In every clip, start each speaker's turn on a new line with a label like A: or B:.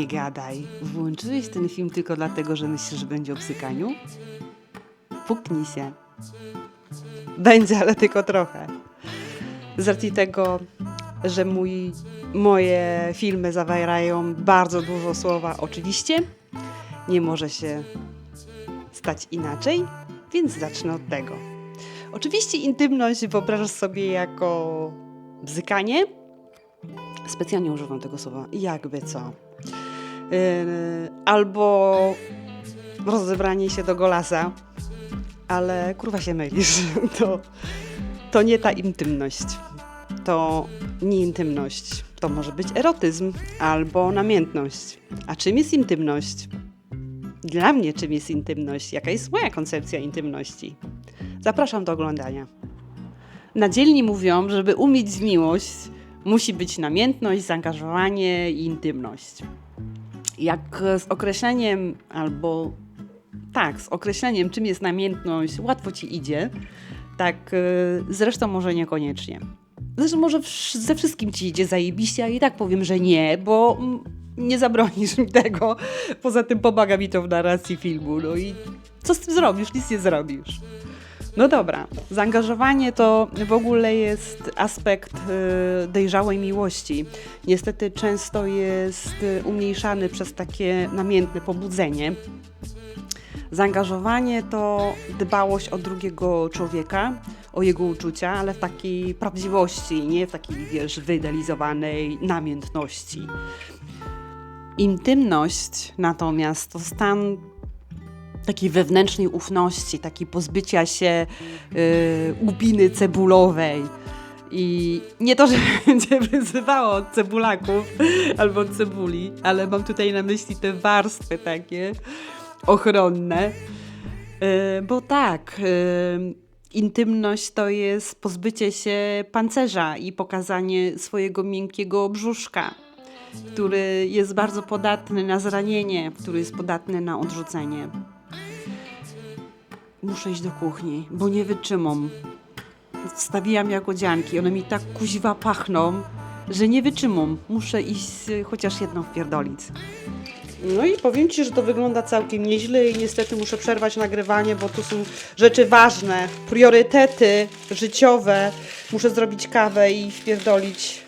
A: Nie gadaj. Włączyłeś ten film tylko dlatego, że myślisz, że będzie o psykaniu? Puknij się. Będzie, ale tylko trochę. Z racji tego, że mój, moje filmy zawierają bardzo dużo słowa oczywiście, nie może się stać inaczej, więc zacznę od tego. Oczywiście intymność wyobrażasz sobie jako bzykanie. Specjalnie używam tego słowa, jakby co. Yy, albo rozebranie się do golasa, ale kurwa się mylisz. To, to nie ta intymność. To nie intymność. To może być erotyzm albo namiętność. A czym jest intymność? Dla mnie czym jest intymność? Jaka jest moja koncepcja intymności? Zapraszam do oglądania. Na dzielni mówią, żeby umieć miłość, musi być namiętność, zaangażowanie i intymność. Jak z określeniem albo tak, z określeniem, czym jest namiętność, łatwo ci idzie, tak y, zresztą może niekoniecznie. Zresztą może ze wszystkim ci idzie zajebiście, a i tak powiem, że nie, bo nie zabronisz mi tego. Poza tym pomaga mi to w narracji filmu. No i co z tym zrobisz? Nic nie zrobisz. No dobra, zaangażowanie to w ogóle jest aspekt y, dojrzałej miłości. Niestety często jest y, umniejszany przez takie namiętne pobudzenie. Zaangażowanie to dbałość o drugiego człowieka, o jego uczucia, ale w takiej prawdziwości, nie w takiej, wiesz, wyidealizowanej namiętności. Intymność natomiast to stan takiej wewnętrznej ufności, takiej pozbycia się y, łupiny cebulowej. I nie to, że będzie wyzywało od cebulaków albo od cebuli, ale mam tutaj na myśli te warstwy takie ochronne. Y, bo tak, y, intymność to jest pozbycie się pancerza i pokazanie swojego miękkiego brzuszka, który jest bardzo podatny na zranienie, który jest podatny na odrzucenie. Muszę iść do kuchni, bo nie wytrzymam. Wstawiłam jagodzianki, one mi tak kuźwa pachną, że nie wytrzymam. Muszę iść y, chociaż jedną wpierdolić. No i powiem Ci, że to wygląda całkiem nieźle i niestety muszę przerwać nagrywanie, bo tu są rzeczy ważne, priorytety życiowe. Muszę zrobić kawę i wpierdolić.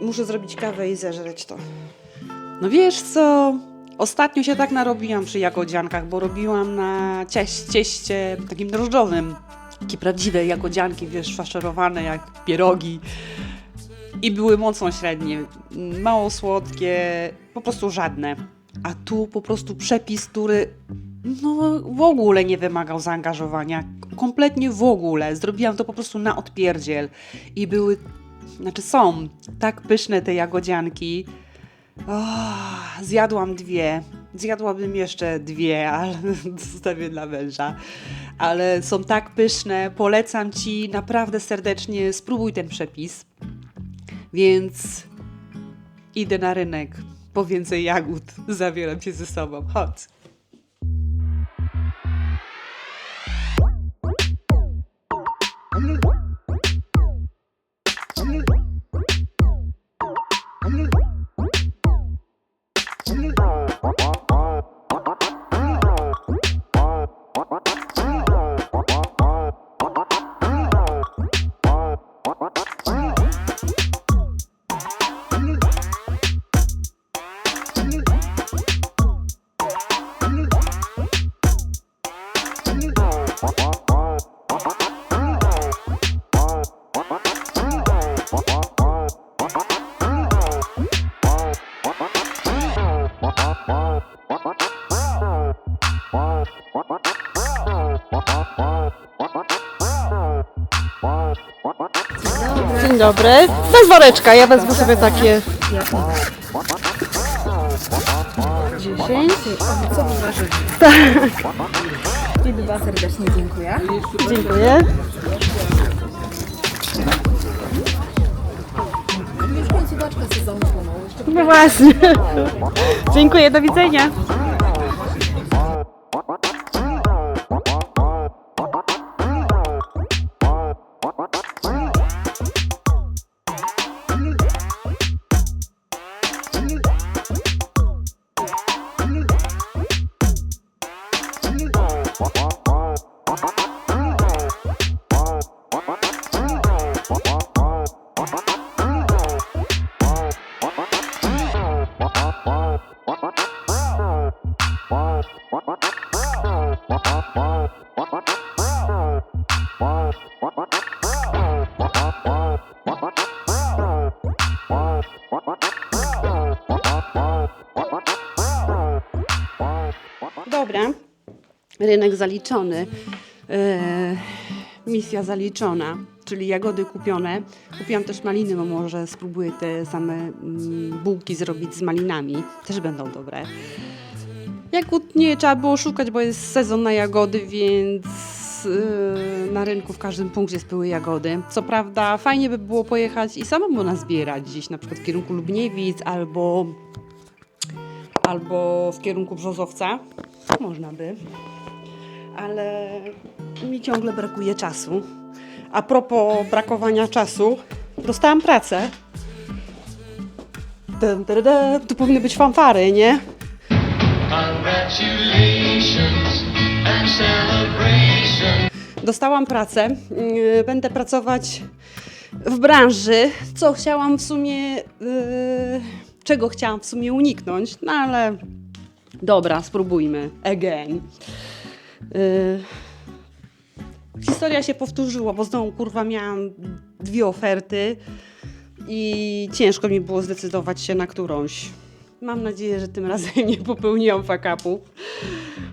A: Muszę zrobić kawę i zeżreć to. No wiesz co? Ostatnio się tak narobiłam przy jagodziankach, bo robiłam na cieś, cieście takim drożdżowym. Takie prawdziwe jagodzianki, wiesz, faszerowane jak pierogi. I były mocno średnie, mało słodkie, po prostu żadne. A tu po prostu przepis, który no, w ogóle nie wymagał zaangażowania. Kompletnie w ogóle. Zrobiłam to po prostu na odpierdziel. I były, znaczy są tak pyszne te jagodzianki. Oh, zjadłam dwie. Zjadłabym jeszcze dwie, ale zostawię dla męża. Ale są tak pyszne. Polecam ci naprawdę serdecznie. Spróbuj ten przepis. Więc idę na rynek. Po więcej jagód. Zabieram cię ze sobą. Chodź.
B: Dobry. Bez woreczka, ja wezmę sobie takie. 10.
C: Co wy ważycie? I dwa serdecznie dziękuję.
B: Dziękuję.
C: Już końcóweczkę
B: No właśnie. Dziękuję, do widzenia.
A: what, what? Rynek zaliczony, e, misja zaliczona, czyli jagody kupione. Kupiłam też maliny, bo może spróbuję te same mm, bułki zrobić z malinami. Też będą dobre. Jagód nie trzeba było szukać, bo jest sezon na jagody, więc yy, na rynku w każdym punkcie były jagody. Co prawda fajnie by było pojechać i samemu nazbierać gdzieś na przykład w kierunku Lubniewic albo, albo w kierunku Brzozowca. Można by. Ale mi ciągle brakuje czasu. A propos brakowania czasu, dostałam pracę. Dum, dum, dum. Tu powinny być fanfary, nie? Dostałam pracę. Yy, Będę pracować w branży, co chciałam w sumie. Yy, czego chciałam w sumie uniknąć, no ale dobra, spróbujmy. Again. Yy, historia się powtórzyła, bo znowu kurwa miałam dwie oferty i ciężko mi było zdecydować się na którąś. Mam nadzieję, że tym razem nie popełniłam fakapu.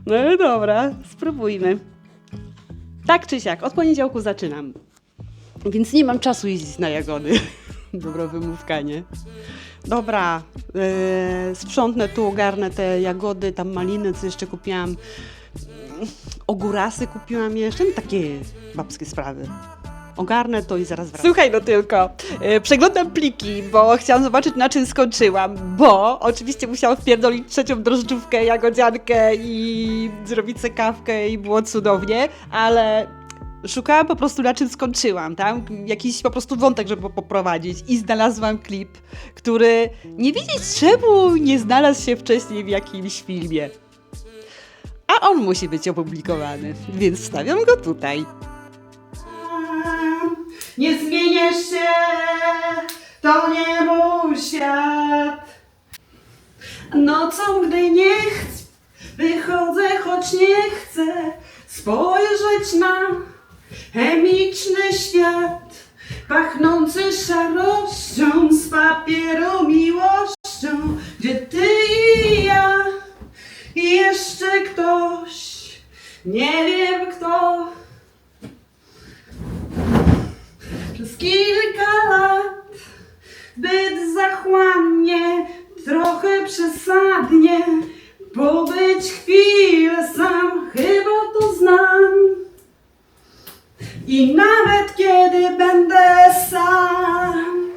A: No i dobra, spróbujmy. Tak czy siak, od poniedziałku zaczynam. Więc nie mam czasu jeździć na jagody. Dobra wymówka, nie? Dobra, yy, sprzątnę tu, ogarnę te jagody, tam maliny, co jeszcze kupiłam. Ogórasy kupiłam jeszcze, no takie babskie sprawy. Ogarnę to i zaraz wracam. Słuchaj no tylko, yy, przeglądam pliki, bo chciałam zobaczyć na czym skończyłam, bo oczywiście musiałam wpierdolić trzecią drożdżówkę, jagodziankę i zrobić sobie kawkę i było cudownie, ale szukałam po prostu na czym skończyłam, tam jakiś po prostu wątek, żeby poprowadzić i znalazłam klip, który nie wiedzieć czemu nie znalazł się wcześniej w jakimś filmie. A on musi być opublikowany, więc wstawiam go tutaj. Nie zmieniesz się, to nie mój świat. Nocą, gdy nie chcę, wychodzę, choć nie chcę spojrzeć na chemiczny świat, pachnący szarością z papieru miłością, gdzie ty i i jeszcze ktoś, nie wiem kto. Przez kilka lat zbyt zachłannie, trochę przesadnie, pobyć chwilę sam, chyba to znam. I nawet kiedy będę sam,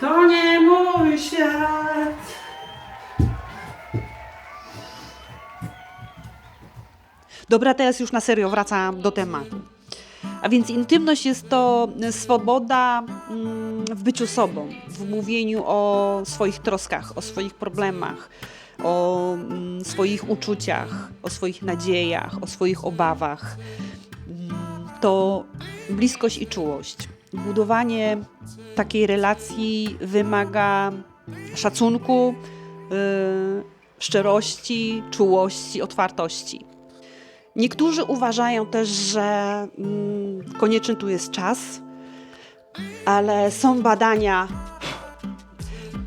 A: to nie mój świat. Dobra, teraz już na serio wracam do tematu. A więc intymność jest to swoboda mm, w byciu sobą, w mówieniu o swoich troskach, o swoich problemach, o mm, swoich uczuciach, o swoich nadziejach, o swoich obawach. Mm, To bliskość i czułość. Budowanie takiej relacji wymaga szacunku, yy, szczerości, czułości, otwartości. Niektórzy uważają też, że mm, konieczny tu jest czas, ale są badania.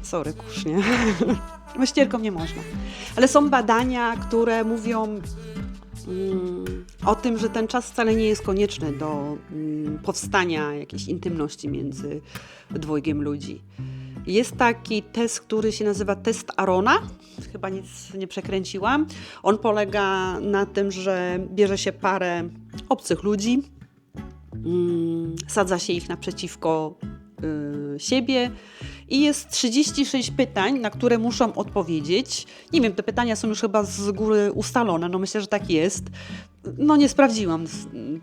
A: Sorry, kurz, nie? Bo ścierką nie można. Ale są badania, które mówią mm, o tym, że ten czas wcale nie jest konieczny do mm, powstania jakiejś intymności między dwojgiem ludzi. Jest taki test, który się nazywa test Arona. Chyba nic nie przekręciłam. On polega na tym, że bierze się parę obcych ludzi, mm, sadza się ich naprzeciwko y, siebie i jest 36 pytań, na które muszą odpowiedzieć. Nie wiem, te pytania są już chyba z góry ustalone, no myślę, że tak jest. No nie sprawdziłam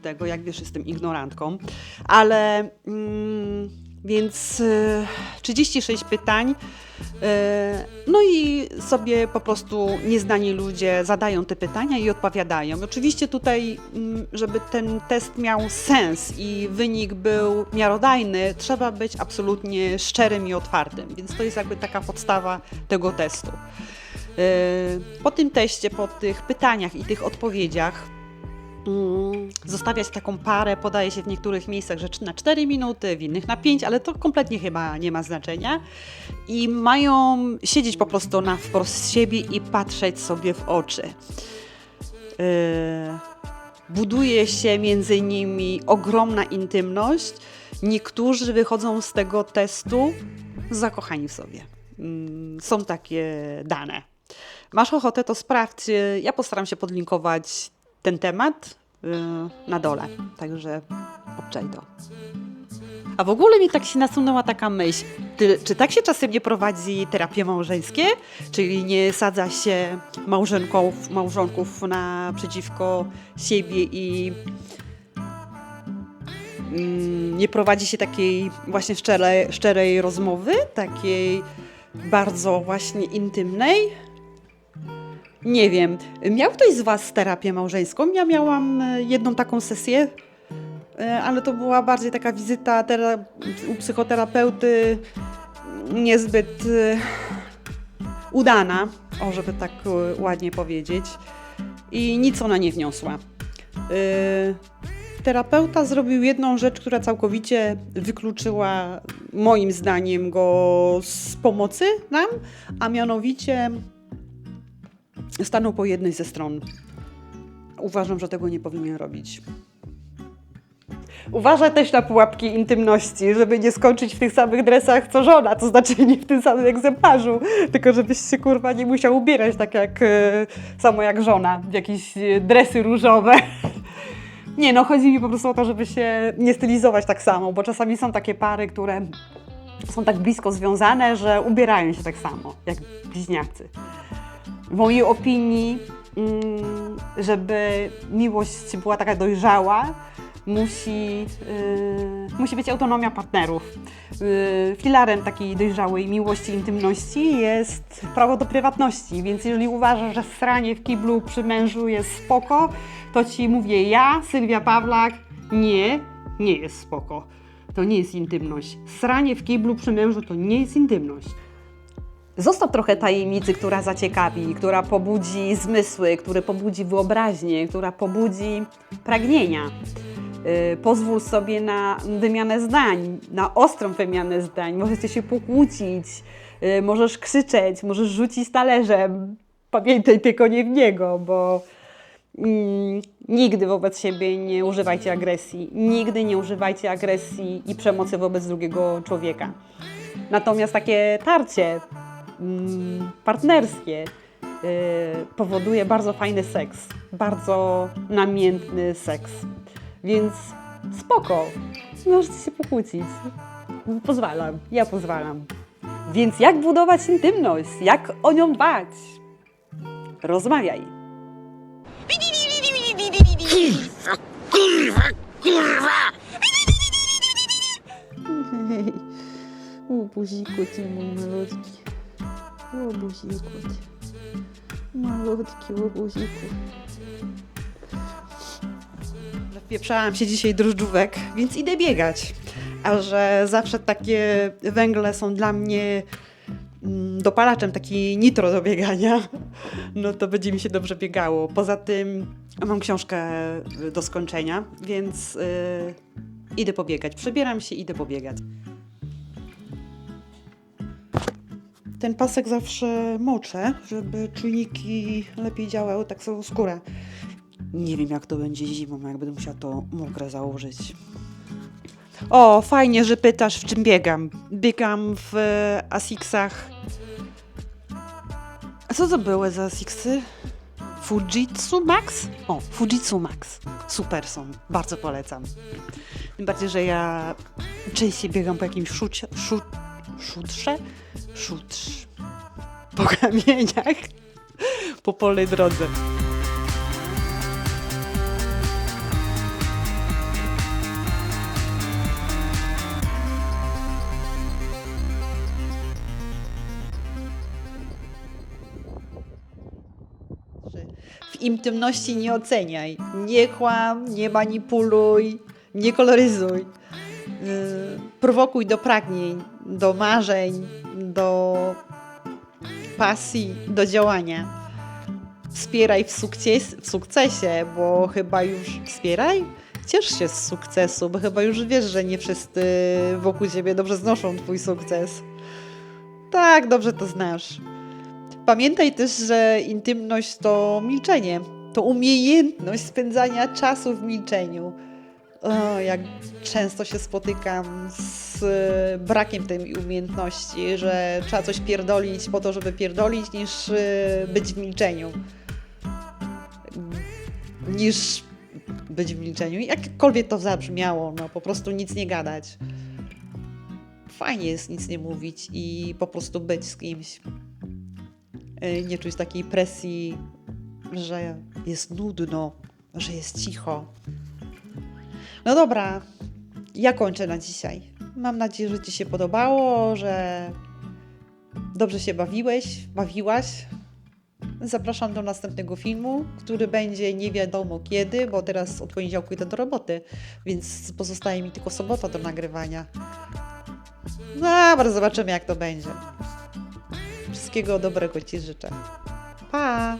A: tego, jak wiesz, jestem ignorantką, ale mm, więc y, 36 pytań. y, No i sobie po prostu nieznani ludzie zadają te pytania i odpowiadają. Oczywiście tutaj, mm, żeby ten test miał sens i wynik był miarodajny, trzeba być absolutnie szczerym i otwartym, więc to jest jakby taka podstawa tego testu. Po tym teście, po tych pytaniach i tych odpowiedziach, zostawiać taką parę, podaje się w niektórych miejscach, że na 4 minuty, w innych na 5, ale to kompletnie chyba nie ma znaczenia. I mają siedzieć po prostu na wprost siebie i patrzeć sobie w oczy. Yy, buduje się między nimi ogromna intymność. Niektórzy wychodzą z tego testu zakochani w sobie. Mm, Są takie dane. Masz ochotę, to sprawdź. Ja postaram się podlinkować ten temat yy, na dole. Także obczaj to. A w ogóle mi tak się nasunęła taka myśl, czy tak się czasem nie prowadzi terapie małżeńskie? Czyli nie sadza się małżonków, małżonków naprzeciwko siebie i mm, nie prowadzi się takiej właśnie szczerej, szczerej rozmowy, takiej bardzo właśnie intymnej? Nie wiem. Miał ktoś z Was terapię małżeńską? Ja miałam e, jedną taką sesję, e, ale to była bardziej taka wizyta u psychoterapeuty niezbyt e, udana, o żeby tak ładnie powiedzieć. I nic ona nie wniosła. Terapeuta zrobił jedną rzecz, która całkowicie wykluczyła moim zdaniem go z pomocy nam, a mianowicie stanął po jednej ze stron. Uważam, że tego nie powinien robić. Uważaj też na pułapki intymności, żeby nie skończyć w tych samych dresach co żona, to znaczy nie w tym samym egzemplarzu, tylko żebyś się kurwa nie musiał ubierać tak jak e, samo jak żona, w jakieś e, dresy różowe. Nie, no chodzi mi po prostu o to, żeby się nie stylizować tak samo, bo czasami są takie pary, które są tak blisko związane, że ubierają się tak samo, jak bliźniacy. W mojej opinii, mm, żeby miłość była taka dojrzała, musi, yy, musi być autonomia partnerów. Yy, filarem takiej dojrzałej miłości, intymności jest prawo do prywatności, więc jeżeli uważasz, że sranie w kiblu przy mężu jest spoko, to ci mówię ja, Sylwia Pawlak, nie, nie jest spoko. To nie jest intymność. Sranie w kiblu przy mężu to nie jest intymność. Zostaw trochę tajemnicy, która zaciekawi, która pobudzi zmysły, która pobudzi wyobraźnię, która pobudzi pragnienia. Yy, pozwól sobie na wymianę zdań, na ostrą wymianę zdań. Możecie się pokłócić, yy, możesz krzyczeć, możesz rzucić talerzem. Pamiętaj tylko nie w niego, bo mm, nigdy wobec siebie nie używajcie agresji. Nigdy nie używajcie agresji i przemocy wobec drugiego człowieka. Natomiast takie tarcie partnerskie y, powoduje bardzo fajny seks, bardzo namiętny seks. Więc spoko, możecie się pokłócić. Pozwalam, ja pozwalam. Więc jak budować intymność? Jak o nią dbać? Rozmawiaj.
C: O, buziku ty mój malutki. O, buziku ty. Malutki, o, buziku.
A: Wpieprzałam się dzisiaj drożdżówek, więc idę biegać. A że zawsze takie węgle są dla mnie mm, dopalaczem, taki nitro do biegania, no to będzie mi się dobrze biegało. Poza tym mam książkę do skończenia, więc y, idę pobiegać. Przebieram się, idę pobiegać. Ten pasek zawsze moczę, żeby czujniki lepiej działały, tak samo skórę. Nie wiem, jak to będzie zimą, jak będę musiała to mokre założyć. O, fajnie, że pytasz, w czym biegam. Biegam w e, Asicsach. A co to były za Asicsy? Fujitsu Max? O, Fujitsu Max. Super są, bardzo polecam. Tym bardziej, że ja częściej biegam po jakimś szucie, szut, szutrze? Szutrz. Po kamieniach. Po polnej drodze. W intymności nie oceniaj. Nie kłam, nie manipuluj, nie koloryzuj. Yy, prowokuj do pragnień, do marzeń, do pasji do działania. Wspieraj w, sukces, w sukcesie, bo chyba już wspieraj. Ciesz się z sukcesu, bo chyba już wiesz, że nie wszyscy wokół ciebie dobrze znoszą twój sukces. Tak, dobrze to znasz. Pamiętaj też, że intymność to milczenie. To umiejętność spędzania czasu w milczeniu. Jak często się spotykam z e, brakiem tej umiejętności, że trzeba coś pierdolić po to, żeby pierdolić, niż e, być w milczeniu. Niż być w milczeniu. Jakkolwiek to zabrzmiało, no po prostu nic nie gadać. Fajnie jest nic nie mówić i po prostu być z kimś. E, Nie czuć takiej presji, że jest nudno, że jest cicho. No dobra, ja kończę na dzisiaj. Mam nadzieję, że Ci się podobało, że dobrze się bawiłeś, bawiłaś. Zapraszam do następnego filmu, który będzie nie wiadomo kiedy, bo teraz od poniedziałku idę do roboty, więc pozostaje mi tylko sobota do nagrywania. Dobra, zobaczymy jak to będzie. Wszystkiego dobrego Ci życzę. Pa!